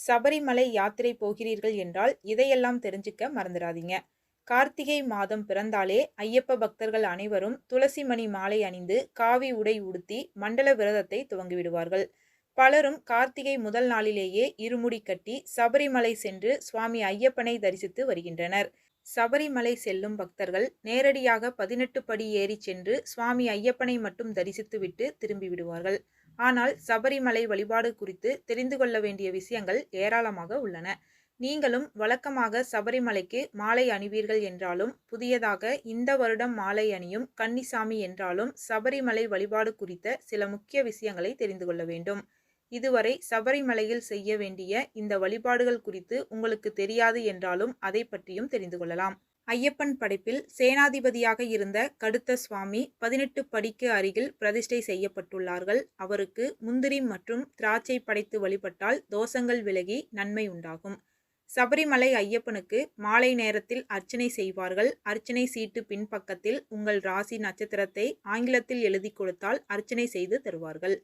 சபரிமலை யாத்திரை போகிறீர்கள் என்றால் இதையெல்லாம் தெரிஞ்சுக்க மறந்துடாதீங்க. கார்த்திகை மாதம் பிறந்தாலே ஐயப்ப பக்தர்கள் அனைவரும் துளசி மணி மாலை அணிந்து காவி உடை உடுத்தி மண்டல விரதத்தை துவங்கிவிடுவார்கள் பலரும் கார்த்திகை முதல் நாளிலேயே இருமுடி கட்டி சபரிமலை சென்று சுவாமி ஐயப்பனை தரிசித்து வருகின்றனர். சபரிமலை செல்லும் பக்தர்கள் நேரடியாக பதினெட்டு படி ஏறி சென்று சுவாமி ஐயப்பனை மட்டும் தரிசித்துவிட்டு திரும்பி விடுவார்கள். ஆனால் சபரிமலை வழிபாடு குறித்து தெரிந்து கொள்ள வேண்டிய விஷயங்கள் ஏராளமாக உள்ளன. நீங்களும் வழக்கமாக சபரிமலைக்கு மாலை அணிவீர்கள் என்றாலும் புதியதாக இந்த வருடம் மாலை அணியும் கன்னிசாமி என்றாலும் சபரிமலை வழிபாடு குறித்த சில முக்கிய விஷயங்களை தெரிந்து கொள்ள வேண்டும். இதுவரை சபரிமலையில் செய்ய வேண்டிய இந்த வழிபாடுகள் குறித்து உங்களுக்கு தெரியாது என்றாலும் அதை பற்றியும் தெரிந்து கொள்ளலாம். ஐயப்பன் படைப்பில் சேனாதிபதியாக இருந்த கடுத்த சுவாமி பதினெட்டு படிக்கு அருகில் பிரதிஷ்டை செய்யப்பட்டுள்ளார்கள். அவருக்கு முந்திரி மற்றும் திராட்சை படைத்து வழிபட்டால் தோஷங்கள் விலகி நன்மை உண்டாகும். சபரிமலை ஐயப்பனுக்கு மாலை நேரத்தில் அர்ச்சனை செய்வார்கள். அர்ச்சனை சீட்டு பின்பக்கத்தில் உங்கள் ராசி நட்சத்திரத்தை ஆங்கிலத்தில் எழுதி கொடுத்தால் அர்ச்சனை செய்து தருவார்கள்.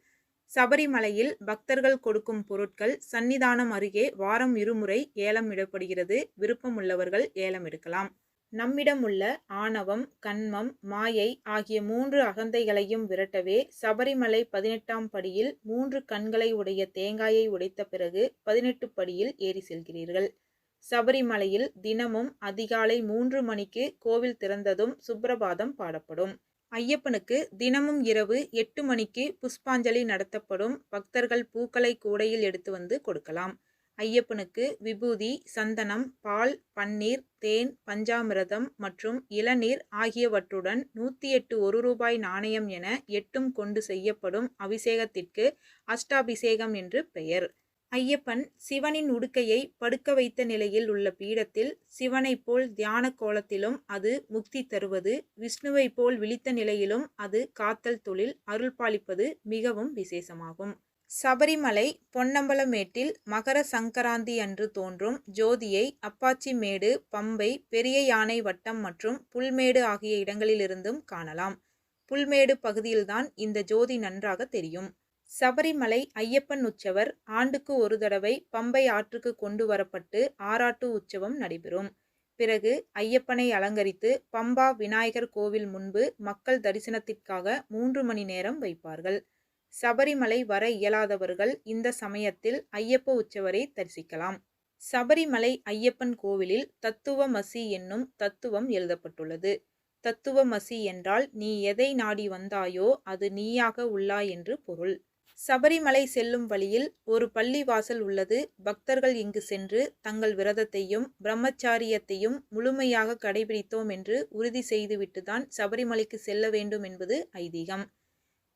சபரிமலையில் பக்தர்கள் கொடுக்கும் பொருட்கள் சன்னிதானம் அருகே வாரம் இருமுறை ஏலம் இடப்படுகிறது. விருப்பமுள்ளவர்கள் ஏலம் எடுக்கலாம். நம்மிடம் உள்ள ஆணவம் கண்மம் மாயை ஆகிய மூன்று அகந்தைகளையும் விரட்டவே சபரிமலை பதினெட்டாம் படியில் மூன்று கண்களை உடைய தேங்காயை உடைத்த பிறகு பதினெட்டு படியில் ஏறி செல்கிறீர்கள். சபரிமலையில் தினமும் அதிகாலை மூன்று மணிக்கு கோவில் திறந்ததும் சுப்பிரபாதம் பாடப்படும். ஐயப்பனுக்கு தினமும் இரவு எட்டு மணிக்கு புஷ்பாஞ்சலி நடத்தப்படும். பக்தர்கள் பூக்களை கூடையில் எடுத்து வந்து கொடுக்கலாம். ஐயப்பனுக்கு விபூதி சந்தனம் பால் பன்னீர் தேன் பஞ்சாமிரதம் மற்றும் இளநீர் ஆகியவற்றுடன் நூற்றி எட்டு ஒரு ரூபாய் நாணயம் என எட்டும் கொண்டு செய்யப்படும் அபிஷேகத்திற்கு அஷ்டாபிஷேகம் என்று பெயர். ஐயப்பன் சிவனின் உடுக்கையை படுக்க வைத்த நிலையில் உள்ள பீடத்தில் சிவனைப் போல் தியான கோலத்திலும் அது முக்தி தருவது விஷ்ணுவைப் போல் விழித்த நிலையிலும் அது காத்தல் தொழில் அருள்பாலிப்பது மிகவும் விசேஷமாகும். சபரிமலை பொன்னம்பலமேட்டில் மகர சங்கராந்தி அன்று தோன்றும் ஜோதியை அப்பாச்சி மேடு பம்பை பெரிய யானை வட்டம் மற்றும் புல்மேடு ஆகிய இடங்களிலிருந்தும் காணலாம். புல்மேடு பகுதியில்தான் இந்த ஜோதி நன்றாக தெரியும். சபரிமலை ஐயப்பன் உற்சவர் ஆண்டுக்கு ஒரு தடவை பம்பை ஆற்றுக்கு கொண்டு வரப்பட்டு ஆராட்டு உற்சவம் நடைபெறும். பிறகு ஐயப்பனை அலங்கரித்து பம்பா விநாயகர் கோவில் முன்பு மக்கள் தரிசனத்திற்காக மூன்று மணி நேரம் வைப்பார்கள். சபரிமலை வர இயலாதவர்கள் இந்த சமயத்தில் ஐயப்ப உற்சவரை தரிசிக்கலாம். சபரிமலை ஐயப்பன் கோவிலில் தத்துவமசி என்னும் தத்துவம் எழுதப்பட்டுள்ளது. தத்துவமசி என்றால் நீ எதை நாடி வந்தாயோ அது நீயாக உள்ளாய் என்று பொருள். சபரிமலை செல்லும் வழியில் ஒரு பள்ளி வாசல் உள்ளது. பக்தர்கள் இங்கு சென்று தங்கள் விரதத்தையும் பிரம்மச்சாரியத்தையும் முழுமையாக கடைபிடித்தோம் என்று உறுதி செய்துவிட்டுதான் சபரிமலைக்கு செல்ல வேண்டும் என்பது ஐதீகம்.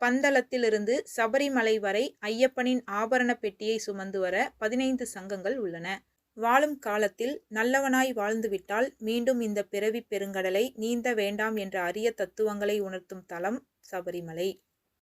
பந்தளத்திலிருந்து சபரிமலை வரை ஐயப்பனின் ஆபரண பெட்டியை சுமந்து வர பதினைந்து சங்கங்கள் உள்ளன. வாழும் காலத்தில் நல்லவனாய் வாழ்ந்துவிட்டால் மீண்டும் இந்த பிறவி பெருங்கடலை நீந்த வேண்டாம் என்ற அரிய தத்துவங்களை உணர்த்தும் தலம் சபரிமலை.